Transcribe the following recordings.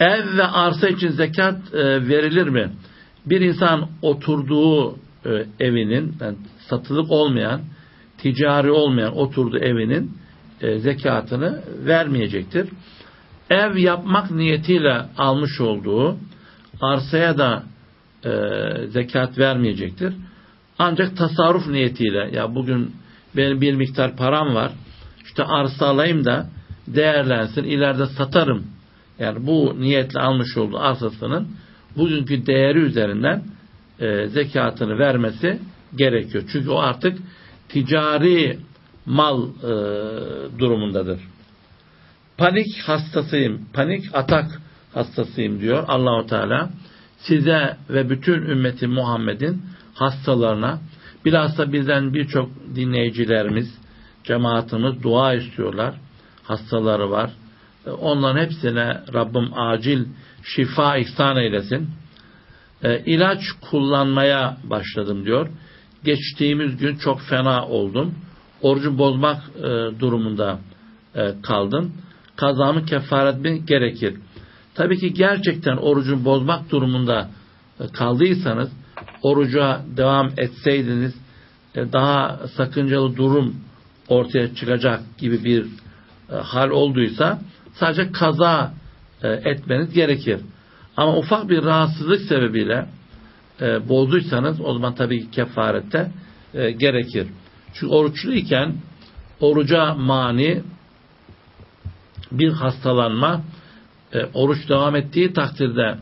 Ev ve arsa için zekat e, verilir mi? Bir insan oturduğu e, evinin, yani satılık olmayan, ticari olmayan oturduğu evinin e, zekatını vermeyecektir. Ev yapmak niyetiyle almış olduğu arsaya da e, zekat vermeyecektir. Ancak tasarruf niyetiyle ya bugün benim bir miktar param var işte arsa alayım da değerlensin ileride satarım. Yani bu niyetle almış olduğu arsasının bugünkü değeri üzerinden e, zekatını vermesi gerekiyor. Çünkü o artık ticari mal e, durumundadır. Panik hastasıyım, panik atak hastasıyım diyor Allahu Teala. Size ve bütün ümmeti Muhammed'in hastalarına bilhassa bizden birçok dinleyicilerimiz, cemaatimiz dua istiyorlar. Hastaları var. Onların hepsine Rabbim acil şifa ihsan eylesin. E, ilaç kullanmaya başladım diyor. Geçtiğimiz gün çok fena oldum. Orucu bozmak e, durumunda e, kaldım. Kazamı kefaret mi gerekir? Tabii ki gerçekten orucun bozmak durumunda e, kaldıysanız oruca devam etseydiniz e, daha sakıncalı durum ortaya çıkacak gibi bir e, hal olduysa sadece kaza etmeniz gerekir. Ama ufak bir rahatsızlık sebebiyle bozduysanız o zaman tabii ki kefarette gerekir. Çünkü oruçluyken oruca mani bir hastalanma e, oruç devam ettiği takdirde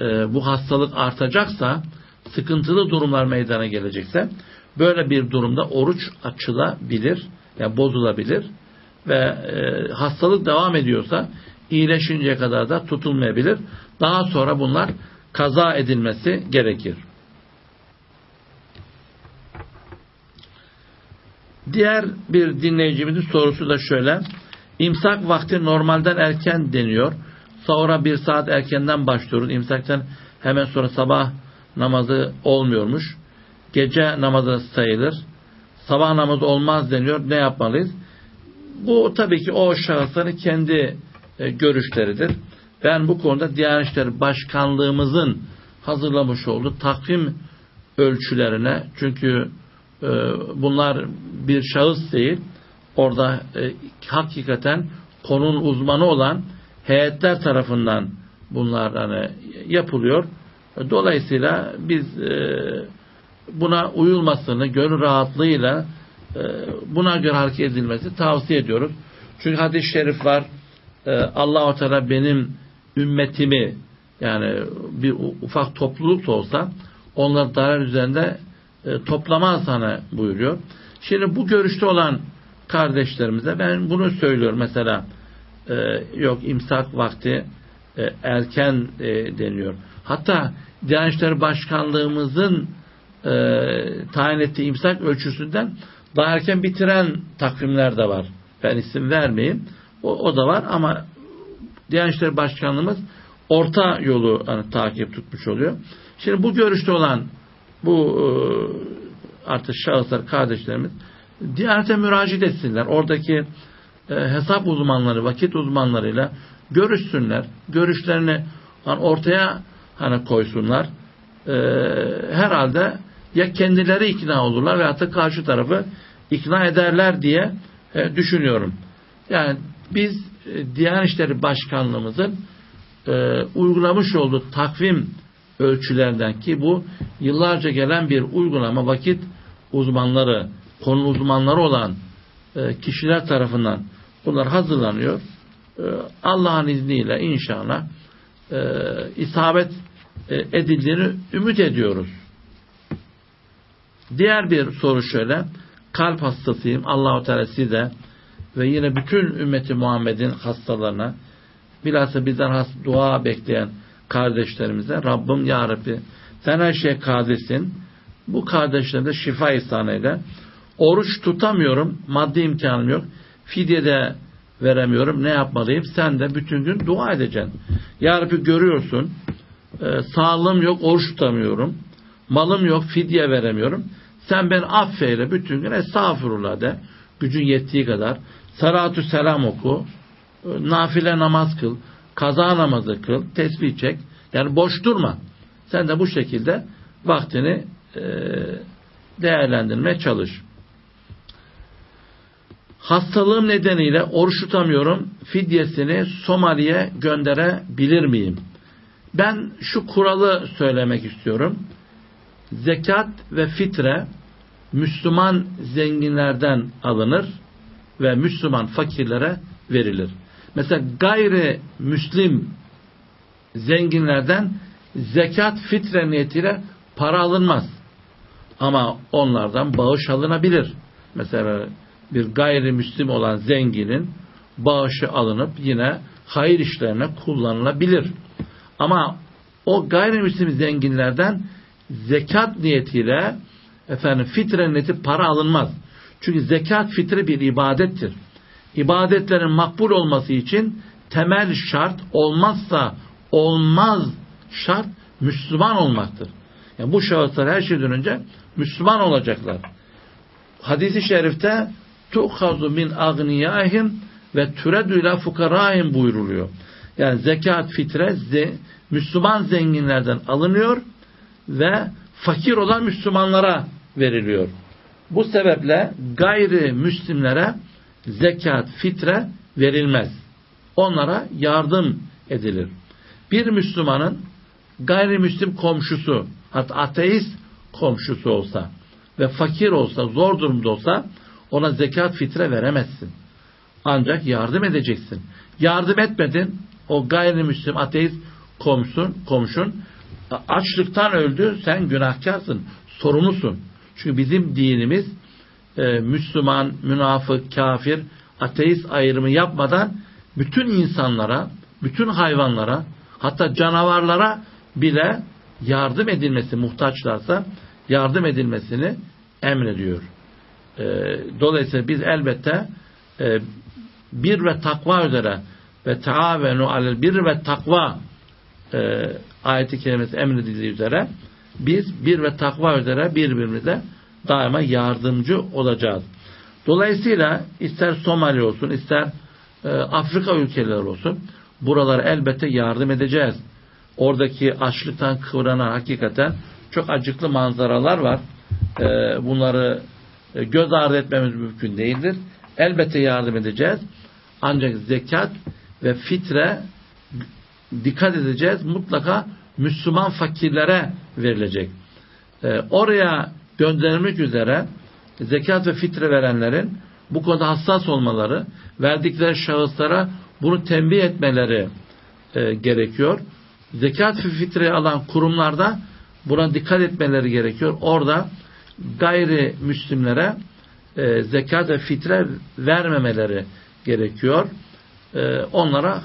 e, bu hastalık artacaksa sıkıntılı durumlar meydana gelecekse böyle bir durumda oruç açılabilir yani bozulabilir ve e, hastalık devam ediyorsa iyileşinceye kadar da tutulmayabilir. Daha sonra bunlar kaza edilmesi gerekir. Diğer bir dinleyicimizin sorusu da şöyle. İmsak vakti normalden erken deniyor. Sahura bir saat erkenden başlıyoruz. İmsaktan hemen sonra sabah namazı olmuyormuş. Gece namazı sayılır. Sabah namazı olmaz deniyor. Ne yapmalıyız? Bu tabii ki o şahısların kendi e, görüşleridir. Ben bu konuda Diyanet İşleri Başkanlığımızın hazırlamış olduğu takvim ölçülerine çünkü e, bunlar bir şahıs değil orada e, hakikaten konunun uzmanı olan heyetler tarafından bunlar hani yapılıyor. Dolayısıyla biz e, buna uyulmasını gönül rahatlığıyla buna göre hareket edilmesi tavsiye ediyoruz. Çünkü hadis-i şerif var. E, Allah-u Teala benim ümmetimi yani bir ufak topluluk da olsa onları darar üzerinde e, toplamaz hani buyuruyor. Şimdi bu görüşte olan kardeşlerimize ben bunu söylüyorum. Mesela e, yok imsak vakti e, erken deniyor. Hatta Diyanet İşleri Başkanlığımızın tayin ettiği imsak ölçüsünden daha erken bitiren takvimler de var. Ben isim vermeyeyim. O, o da var ama Diyanet İşleri Başkanlığımız orta yolu hani, takip tutmuş oluyor. Şimdi bu görüşte olan bu e, artık şahıslar, kardeşlerimiz Diyanete müracaat etsinler. Oradaki e, hesap uzmanları, vakit uzmanlarıyla görüşsünler. Görüşlerini hani ortaya hani koysunlar. E, herhalde ya kendileri ikna olurlar veya da karşı tarafı ikna ederler diye e, düşünüyorum. Yani biz e, Diyanet İşleri Başkanlığımızın e, uygulamış olduğu takvim ölçülerden ki bu yıllarca gelen bir uygulama vakit uzmanları konu uzmanları olan e, kişiler tarafından bunlar hazırlanıyor. E, Allah'ın izniyle inşallah e, isabet edildiğini ümit ediyoruz. Diğer bir soru şöyle. Kalp hastasıyım. Allahu Teala size ve yine bütün ümmeti Muhammed'in hastalarına bilhassa bizden has, dua bekleyen kardeşlerimize Rabbim Ya Rabbi sen her şeye kadirsin. Bu kardeşlerine şifa ihsan eyle. Oruç tutamıyorum. Maddi imkanım yok. Fidye de veremiyorum. Ne yapmalıyım? Sen de bütün gün dua edeceksin. Ya Rabbi görüyorsun. E, sağlığım yok. Oruç tutamıyorum. Malım yok. Fidye veremiyorum. Sen ben affeyle bütün gün estağfurullah de. Gücün yettiği kadar. Salatü selam oku. E, nafile namaz kıl. kaza namazı kıl, tesbih çek. Yani boş durma. Sen de bu şekilde vaktini e, değerlendirmeye çalış. Hastalığım nedeniyle oruç tutamıyorum. Fidyesini Somali'ye gönderebilir miyim? Ben şu kuralı söylemek istiyorum. Zekat ve fitre Müslüman zenginlerden alınır ve Müslüman fakirlere verilir. Mesela gayri Müslim zenginlerden zekat fitre niyetiyle para alınmaz. Ama onlardan bağış alınabilir. Mesela bir gayrimüslim olan zenginin bağışı alınıp yine hayır işlerine kullanılabilir. Ama o gayrimüslim zenginlerden zekat niyetiyle efendim fitre niyeti para alınmaz. Çünkü zekat fitre bir ibadettir. İbadetlerin makbul olması için temel şart olmazsa olmaz şart Müslüman olmaktır. Yani bu şahıslar her şeyden önce Müslüman olacaklar. Hadis-i şerifte tuhazu min agniyahim ve türedü ila fukarahim buyruluyor. Yani zekat fitre ze, Müslüman zenginlerden alınıyor ve fakir olan Müslümanlara veriliyor. Bu sebeple gayri Müslimlere zekat fitre verilmez. Onlara yardım edilir. Bir Müslümanın gayrimüslim komşusu hatta ateist komşusu olsa ve fakir olsa zor durumda olsa ona zekat fitre veremezsin. Ancak yardım edeceksin. Yardım etmedin o gayrimüslim ateist komşun, komşun açlıktan öldü sen günahkarsın. Sorumlusun. Çünkü bizim dinimiz e, Müslüman, münafık, kafir, ateist ayrımı yapmadan bütün insanlara, bütün hayvanlara hatta canavarlara bile yardım edilmesi muhtaçlarsa yardım edilmesini emrediyor. E, dolayısıyla biz elbette e, bir ve takva üzere ve taavenu alel bir ve takva e, ayeti kelimesi emredildiği üzere biz bir ve takva üzere birbirimize daima yardımcı olacağız. Dolayısıyla ister Somali olsun ister e, Afrika ülkeleri olsun buralara elbette yardım edeceğiz. Oradaki açlıktan kıvranan hakikaten çok acıklı manzaralar var. E, bunları e, göz ardı etmemiz mümkün değildir. Elbette yardım edeceğiz. Ancak zekat ve fitre dikkat edeceğiz. Mutlaka Müslüman fakirlere verilecek. E, oraya gönderilmek üzere zekat ve fitre verenlerin bu konuda hassas olmaları, verdikleri şahıslara bunu tembih etmeleri e, gerekiyor. Zekat ve fitre alan kurumlarda buna dikkat etmeleri gerekiyor. Orada gayri müslimlere e, zekat ve fitre vermemeleri gerekiyor. E, onlara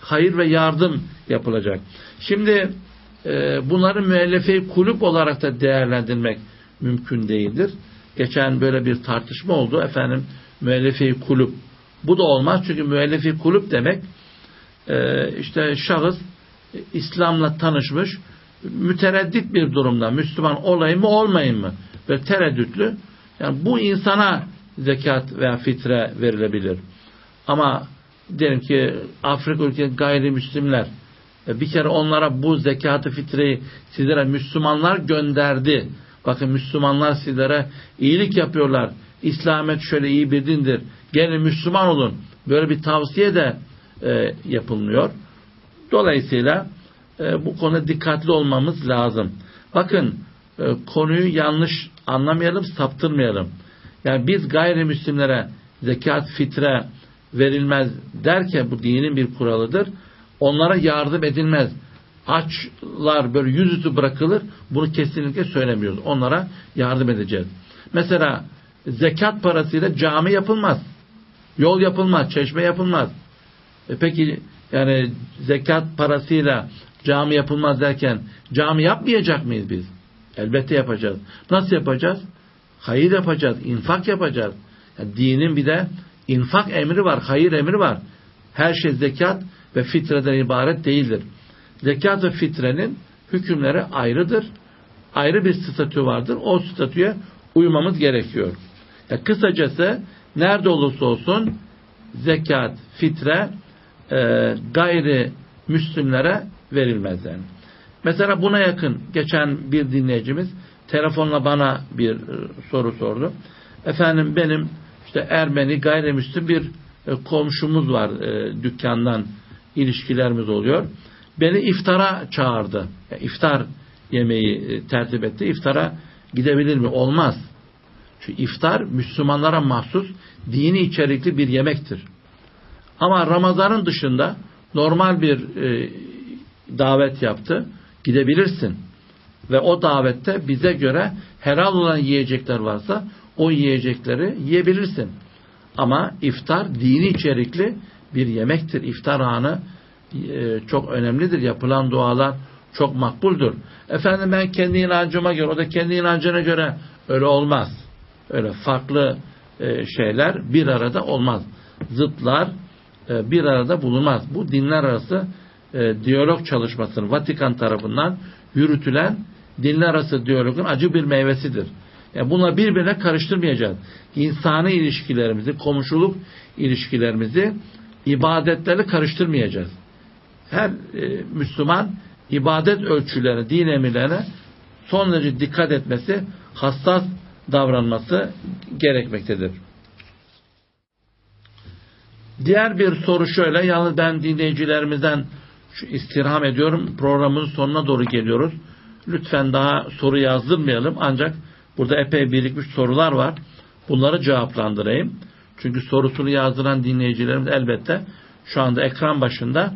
hayır ve yardım yapılacak. Şimdi bunları müellefe kulüp olarak da değerlendirmek mümkün değildir. Geçen böyle bir tartışma oldu. Efendim müellefe kulüp. Bu da olmaz çünkü müellefe kulüp demek e, işte şahıs İslam'la tanışmış mütereddit bir durumda Müslüman olayım mı olmayayım mı ve tereddütlü yani bu insana zekat veya fitre verilebilir. Ama diyelim ki Afrika ülke gayrimüslimler bir kere onlara bu zekatı fitreyi sizlere Müslümanlar gönderdi. Bakın Müslümanlar sizlere iyilik yapıyorlar. İslamet şöyle iyi bir dindir. Gelin Müslüman olun. Böyle bir tavsiye de e, yapılmıyor. Dolayısıyla e, bu konuda dikkatli olmamız lazım. Bakın e, konuyu yanlış anlamayalım, saptırmayalım. Yani biz gayrimüslimlere zekat, fitre verilmez derken bu dinin bir kuralıdır. Onlara yardım edilmez. Açlar böyle yüzüstü bırakılır. Bunu kesinlikle söylemiyoruz. Onlara yardım edeceğiz. Mesela zekat parasıyla cami yapılmaz. Yol yapılmaz, çeşme yapılmaz. E peki yani zekat parasıyla cami yapılmaz derken cami yapmayacak mıyız biz? Elbette yapacağız. Nasıl yapacağız? Hayır yapacağız, infak yapacağız. Yani dinin bir de infak emri var, hayır emri var. Her şey zekat ve fitreden ibaret değildir. Zekat ve fitrenin hükümleri ayrıdır. Ayrı bir statü vardır. O statüye uymamız gerekiyor. Ya kısacası nerede olursa olsun zekat, fitre e, gayri Müslümlere verilmez yani. Mesela buna yakın geçen bir dinleyicimiz telefonla bana bir e, soru sordu. Efendim benim işte Ermeni gayrimüslim bir e, komşumuz var e, dükkandan ilişkilerimiz oluyor. Beni iftara çağırdı. Yani iftar yemeği e, tertip etti. İftara gidebilir mi? Olmaz. Çünkü iftar Müslümanlara mahsus dini içerikli bir yemektir. Ama Ramazan'ın dışında normal bir e, davet yaptı. Gidebilirsin. Ve o davette bize göre helal olan yiyecekler varsa o yiyecekleri yiyebilirsin. Ama iftar dini içerikli bir yemektir. İftar anı e, çok önemlidir. Yapılan dualar çok makbuldür. Efendim ben kendi inancıma göre, o da kendi inancına göre öyle olmaz. Öyle farklı e, şeyler bir arada olmaz. Zıtlar e, bir arada bulunmaz. Bu dinler arası e, diyalog çalışmasının Vatikan tarafından yürütülen dinler arası diyalogun acı bir meyvesidir. Yani bunlar birbirine karıştırmayacağız. İnsani ilişkilerimizi, komşuluk ilişkilerimizi ibadetleri karıştırmayacağız. Her e, Müslüman ibadet ölçülerine, din emirlerine son derece dikkat etmesi, hassas davranması gerekmektedir. Diğer bir soru şöyle, yalnız ben dinleyicilerimizden istirham ediyorum, programın sonuna doğru geliyoruz. Lütfen daha soru yazdırmayalım ancak burada epey birikmiş sorular var. Bunları cevaplandırayım. Çünkü sorusunu yazdıran dinleyicilerimiz elbette şu anda ekran başında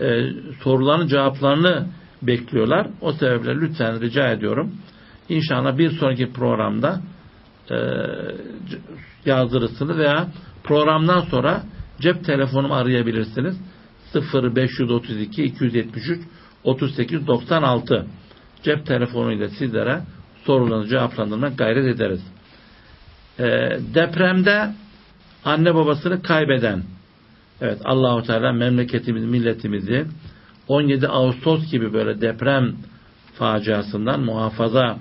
e, soruların cevaplarını bekliyorlar. O sebeple lütfen rica ediyorum. İnşallah bir sonraki programda e, yazdırırsınız veya programdan sonra cep telefonumu arayabilirsiniz. 0532 273 38 96 cep telefonuyla sizlere sorularınızı cevaplandırmak gayret ederiz. E, depremde anne babasını kaybeden evet Allahu Teala memleketimizi, milletimizi 17 Ağustos gibi böyle deprem faciasından muhafaza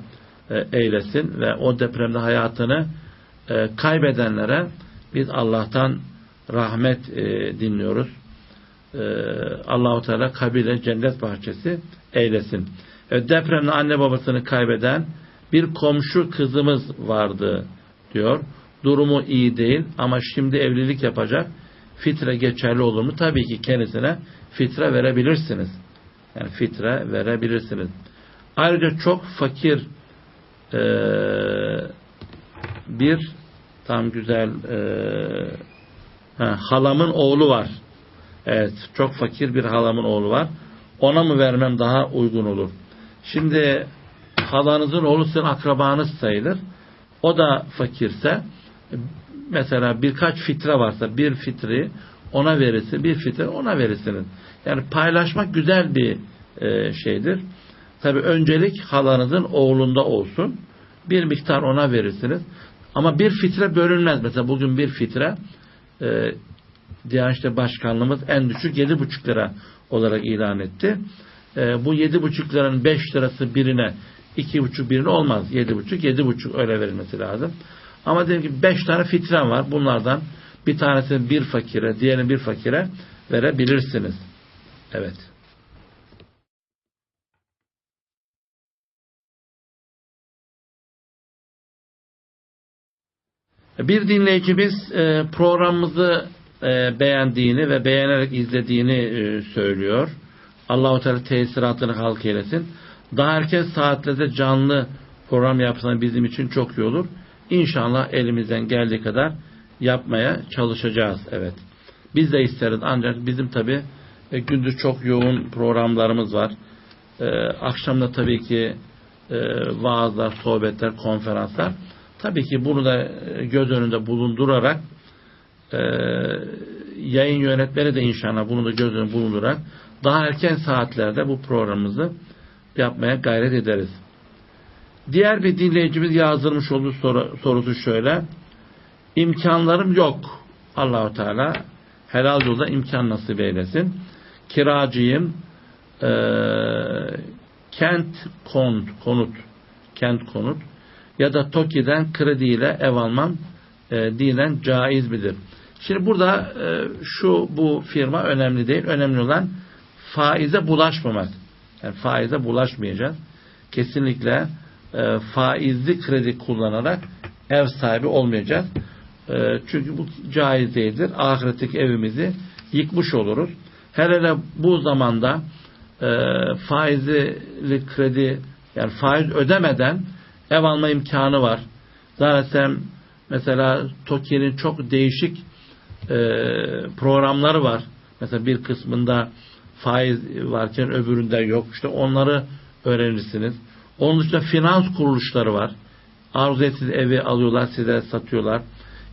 e, eylesin ve o depremde hayatını e, kaybedenlere biz Allah'tan rahmet e, dinliyoruz. E, Allahu Teala kabile cennet bahçesi eylesin. E, depremde anne babasını kaybeden bir komşu kızımız vardı diyor. Durumu iyi değil ama şimdi evlilik yapacak. Fitre geçerli olur mu? Tabii ki kendisine fitre verebilirsiniz. Yani fitre verebilirsiniz. Ayrıca çok fakir e, bir tam güzel e, ha, halamın oğlu var. Evet, çok fakir bir halamın oğlu var. Ona mı vermem daha uygun olur? Şimdi halanızın oğlu sizin akrabanız sayılır. O da fakirse mesela birkaç fitre varsa bir fitri ona verirsin, bir fitre ona verirsiniz. Yani paylaşmak güzel bir e, şeydir. Tabi öncelik halanızın oğlunda olsun. Bir miktar ona verirsiniz. Ama bir fitre bölünmez. Mesela bugün bir fitre e, Diyanet İşleri Başkanlığımız en düşük yedi buçuk lira olarak ilan etti. E, bu yedi buçuk liranın beş lirası birine iki buçuk birine olmaz. Yedi buçuk, yedi buçuk öyle verilmesi lazım. Ama diyelim ki beş tane fitren var. Bunlardan bir tanesini bir fakire, diğerini bir fakire verebilirsiniz. Evet. Bir dinleyicimiz e, programımızı e, beğendiğini ve beğenerek izlediğini e, söylüyor. Allahu Teala tesiratını halk eylesin. Daha erken saatlerde canlı program yapsan bizim için çok iyi olur. İnşallah elimizden geldiği kadar yapmaya çalışacağız. Evet. Biz de isteriz ancak bizim tabi e, gündüz çok yoğun programlarımız var. E, akşamda tabii ki e, vaazlar, sohbetler, konferanslar. Tabii ki bunu da e, göz önünde bulundurarak e, yayın yönetmeni de inşallah bunu da göz önünde bulundurarak daha erken saatlerde bu programımızı yapmaya gayret ederiz. Diğer bir dinleyicimiz yazdırmış olduğu soru, sorusu şöyle. İmkanlarım yok. Allahu Teala helal yolda imkan nasip eylesin. Kiracıyım. E, kent konut, konut, kent konut ya da TOKİ'den krediyle ev almam e, dinen caiz midir? Şimdi burada e, şu bu firma önemli değil. Önemli olan faize bulaşmamak. Yani faize bulaşmayacağız. Kesinlikle e, faizli kredi kullanarak ev sahibi olmayacağız. E, çünkü bu caiz değildir. Ahiretteki evimizi yıkmış oluruz. Hele hele bu zamanda e, faizli kredi yani faiz ödemeden ev alma imkanı var. Zaten mesela TOKİ'nin çok değişik programları var. Mesela bir kısmında faiz varken öbüründe yok. İşte onları öğrenirsiniz. Onun dışında finans kuruluşları var. Arzu etsiz evi alıyorlar, size satıyorlar.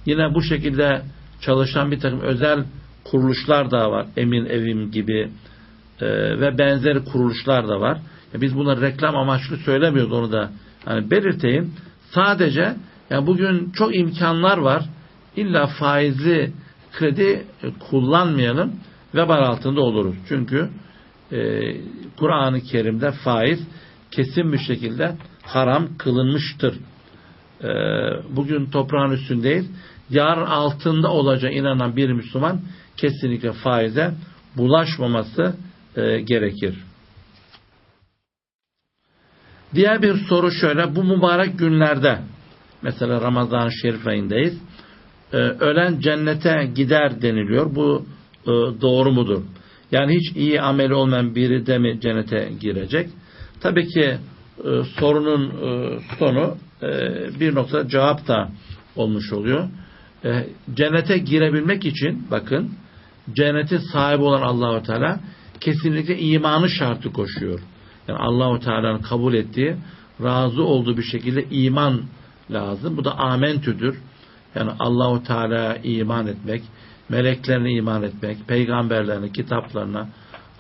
Yine bu şekilde çalışan bir takım özel kuruluşlar da var. Emin Evim gibi e, ve benzeri kuruluşlar da var. E, biz bunları reklam amaçlı söylemiyoruz onu da hani belirteyim. Sadece yani bugün çok imkanlar var. İlla faizli kredi kullanmayalım. Vebal altında oluruz. Çünkü e, Kur'an-ı Kerim'de faiz kesin bir şekilde haram kılınmıştır. E, bugün toprağın üstündeyiz. Yarın altında olacağı inanan bir Müslüman kesinlikle faize bulaşmaması e, gerekir. Diğer bir soru şöyle. Bu mübarek günlerde mesela Ramazan-ı Şerif ayındayız. E, ölen cennete gider deniliyor. Bu e, doğru mudur? Yani hiç iyi ameli olmayan biri de mi cennete girecek? Tabii ki e, sorunun e, sonu e, bir nokta cevap da olmuş oluyor. E, cennete girebilmek için bakın cennetin sahibi olan Allahu Teala kesinlikle imanı şartı koşuyor. Yani Allahu Teala'nın kabul ettiği, razı olduğu bir şekilde iman lazım. Bu da amentüdür. Yani Allahu Teala iman etmek, meleklerine iman etmek, peygamberlerine, kitaplarına,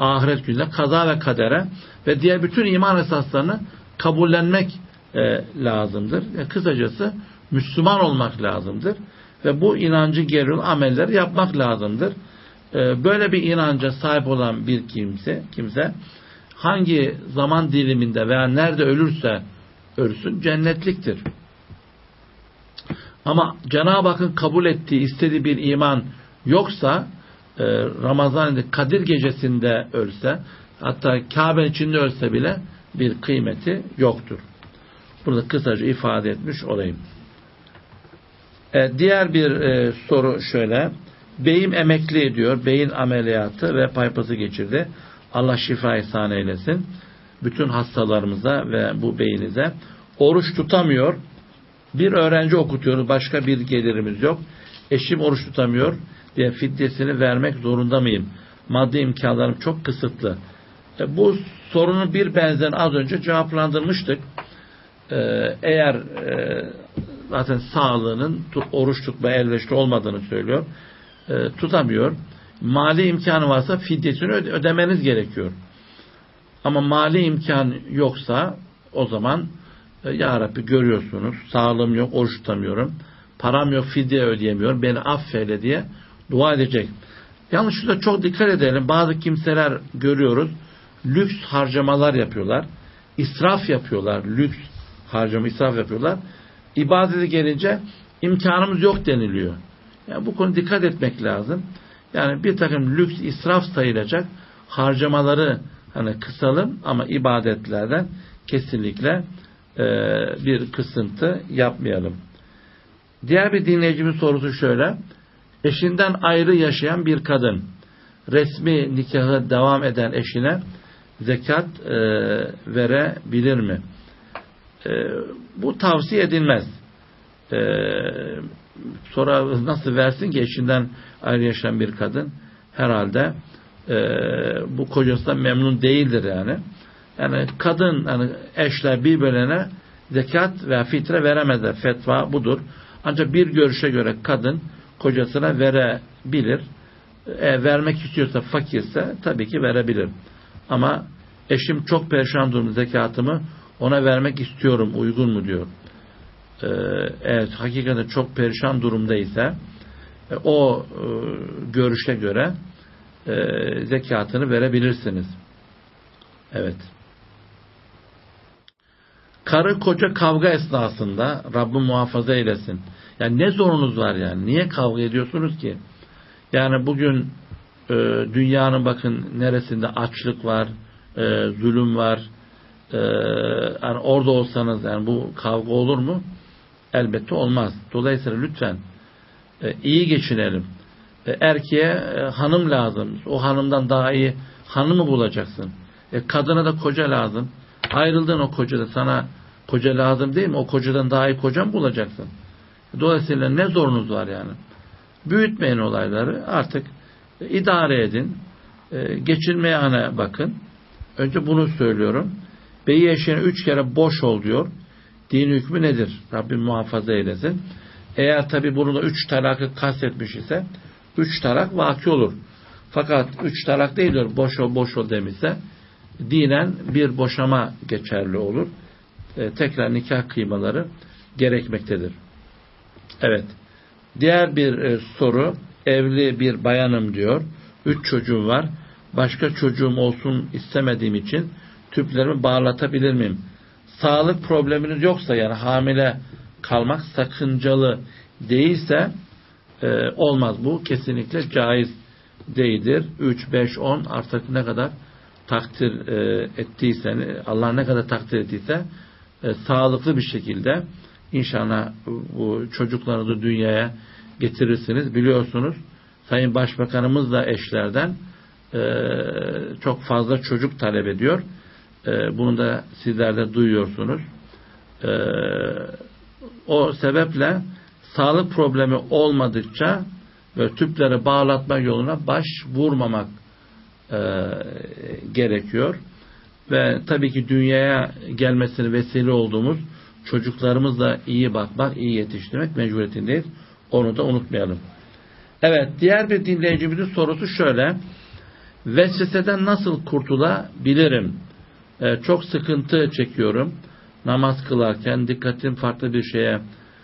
ahiret gününe, kaza ve kadere ve diğer bütün iman esaslarını kabullenmek e, lazımdır. Yani kısacası Müslüman olmak lazımdır. Ve bu inancı gereği amelleri yapmak lazımdır. E, böyle bir inanca sahip olan bir kimse, kimse hangi zaman diliminde veya nerede ölürse ölsün cennetliktir. Ama Cenab-ı Hakk'ın kabul ettiği, istediği bir iman yoksa e, Ramazan Kadir gecesinde ölse hatta Kabe içinde ölse bile bir kıymeti yoktur. Burada kısaca ifade etmiş olayım. E, diğer bir e, soru şöyle. Beyim emekli ediyor. Beyin ameliyatı ve paypası geçirdi. Allah şifa ihsan eylesin. Bütün hastalarımıza ve bu beyinize. Oruç tutamıyor. Bir öğrenci okutuyoruz. Başka bir gelirimiz yok. Eşim oruç tutamıyor diye fidyesini vermek zorunda mıyım? Maddi imkanlarım çok kısıtlı. E, bu sorunun bir benzerini az önce cevaplandırmıştık. E, eğer e, zaten sağlığının oruç tutmaya elverişli olmadığını söylüyor. E, tutamıyor. Mali imkanı varsa fidyesini öde ödemeniz gerekiyor. Ama mali imkan yoksa o zaman e, Ya Rabbi görüyorsunuz sağlığım yok, oruç tutamıyorum. Param yok, fidye ödeyemiyorum. Beni affeyle diye dua edecek. Yalnız şurada çok dikkat edelim. Bazı kimseler görüyoruz. Lüks harcamalar yapıyorlar. israf yapıyorlar. Lüks harcama, israf yapıyorlar. İbadete gelince imkanımız yok deniliyor. Yani bu konu dikkat etmek lazım. Yani bir takım lüks israf sayılacak harcamaları hani kısalım ama ibadetlerden kesinlikle e, bir kısıntı yapmayalım. Diğer bir dinleyicimin sorusu şöyle. Eşinden ayrı yaşayan bir kadın resmi nikahı devam eden eşine zekat e, verebilir mi? E, bu tavsiye edilmez. E, sonra nasıl versin ki eşinden ayrı yaşayan bir kadın herhalde e, bu kocasından memnun değildir yani. Yani kadın yani eşler birbirine zekat ve fitre veremezler. Fetva budur. Ancak bir görüşe göre kadın kocasına verebilir. Eğer vermek istiyorsa fakirse tabii ki verebilir. Ama eşim çok perişan durumda zekatımı ona vermek istiyorum uygun mu diyor. Ee, evet hakikaten çok perişan durumdaysa e, o e, görüşe göre e, zekatını verebilirsiniz. Evet. Karı koca kavga esnasında Rabbim muhafaza eylesin. Yani ne zorunuz var yani? Niye kavga ediyorsunuz ki? Yani bugün e, dünyanın bakın neresinde açlık var, e, zulüm var. E, yani orada olsanız yani bu kavga olur mu? Elbette olmaz. Dolayısıyla lütfen e, iyi geçinelim. E, erkeğe e, hanım lazım. O hanımdan daha iyi hanımı bulacaksın. E, kadına da koca lazım. Ayrıldığın o kocada sana koca lazım değil mi? O kocadan daha iyi koca mı bulacaksın? Dolayısıyla ne zorunuz var yani? Büyütmeyin olayları. Artık e, idare edin. E, geçinmeye ana bakın. Önce bunu söylüyorum. Beyi eşeğine üç kere boş ol diyor. Din hükmü nedir? Rabbim muhafaza eylesin. Eğer tabi bunu da üç talakı kastetmiş ise üç talak vaki olur. Fakat üç talak değil diyor. Boş ol boş ol demişse dinen bir boşama geçerli olur. E, tekrar nikah kıymaları gerekmektedir. Evet. Diğer bir e, soru evli bir bayanım diyor. Üç çocuğum var. Başka çocuğum olsun istemediğim için tüplerimi bağlatabilir miyim? Sağlık probleminiz yoksa yani hamile kalmak sakıncalı değilse e, olmaz bu. Kesinlikle caiz değildir. 3, 5, 10 artık ne kadar takdir e, ettiysen Allah ne kadar takdir ettiyse e, sağlıklı bir şekilde inşallah bu çocuklarınızı dünyaya getirirsiniz. Biliyorsunuz Sayın Başbakanımız da eşlerden e, çok fazla çocuk talep ediyor. E, bunu da sizler de duyuyorsunuz. E, o sebeple sağlık problemi olmadıkça ve tüpleri bağlatma yoluna baş vurmamak e, gerekiyor. Ve tabii ki dünyaya gelmesini vesile olduğumuz çocuklarımızla iyi bakmak, iyi yetiştirmek mecburiyetindeyiz. Onu da unutmayalım. Evet, diğer bir dinleyicimizin sorusu şöyle. Vesveseden nasıl kurtulabilirim? Ee, çok sıkıntı çekiyorum. Namaz kılarken dikkatim farklı bir şeye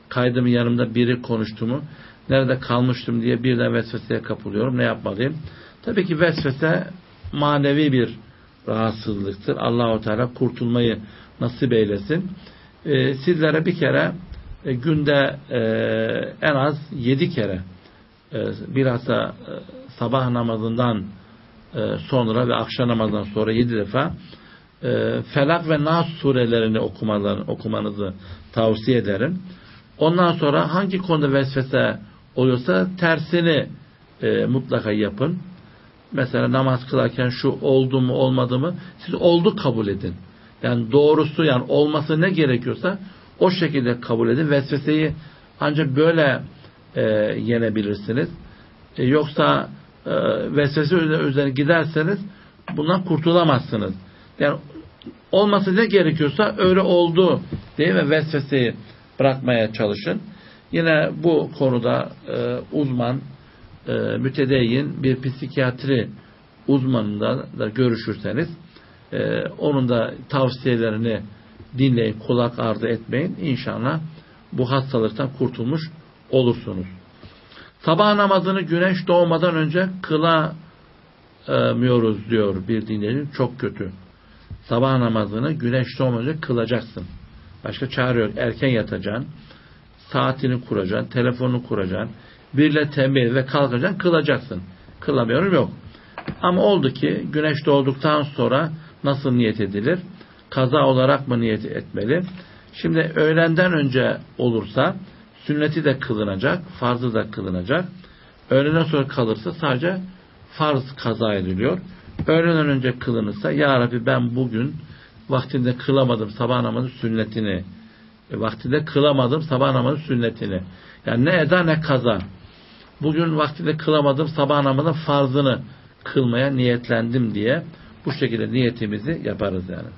kaydım yanımda biri konuştu mu? Nerede kalmıştım diye birden vesveseye kapılıyorum. Ne yapmalıyım? Tabii ki vesvese manevi bir rahatsızlıktır. Allahu Teala kurtulmayı nasip eylesin. Ee, sizlere bir kere e, günde e, en az yedi kere e, bilhassa e, sabah namazından e, sonra ve akşam namazından sonra yedi defa e, Felak ve Nas surelerini okumanızı tavsiye ederim. Ondan sonra hangi konuda vesvese oluyorsa tersini e, mutlaka yapın. Mesela namaz kılarken şu oldu mu olmadı mı siz oldu kabul edin. Yani doğrusu yani olması ne gerekiyorsa o şekilde kabul edin. Vesveseyi ancak böyle e, yenebilirsiniz. E, yoksa e, vesvese üzerine giderseniz bundan kurtulamazsınız. Yani olması ne gerekiyorsa öyle oldu diye ve vesveseyi bırakmaya çalışın. Yine bu konuda e, uzman, e, mütedeyyin bir psikiyatri uzmanında da görüşürseniz e, onun da tavsiyelerini dinleyin, kulak ardı etmeyin. İnşallah bu hastalıktan kurtulmuş olursunuz. Sabah namazını güneş doğmadan önce kılamıyoruz diyor bir dinleyici. Çok kötü. Sabah namazını güneş doğmadan önce kılacaksın. Başka çare yok. Erken yatacaksın. Saatini kuracaksın. Telefonunu kuracaksın. Birle tembih ve kalkacaksın. Kılacaksın. Kılamıyorum yok. Ama oldu ki güneş doğduktan sonra nasıl niyet edilir? Kaza olarak mı niyet etmeli? Şimdi öğlenden önce olursa sünneti de kılınacak, farzı da kılınacak. Öğleden sonra kalırsa sadece farz kaza ediliyor. Öğleden önce kılınırsa Ya Rabbi ben bugün vaktinde kılamadım sabah namazı sünnetini. E, vaktinde kılamadım sabah namazı sünnetini. Yani ne eda ne kaza. Bugün vaktinde kılamadım sabah namazı farzını kılmaya niyetlendim diye bu şekilde niyetimizi yaparız yani.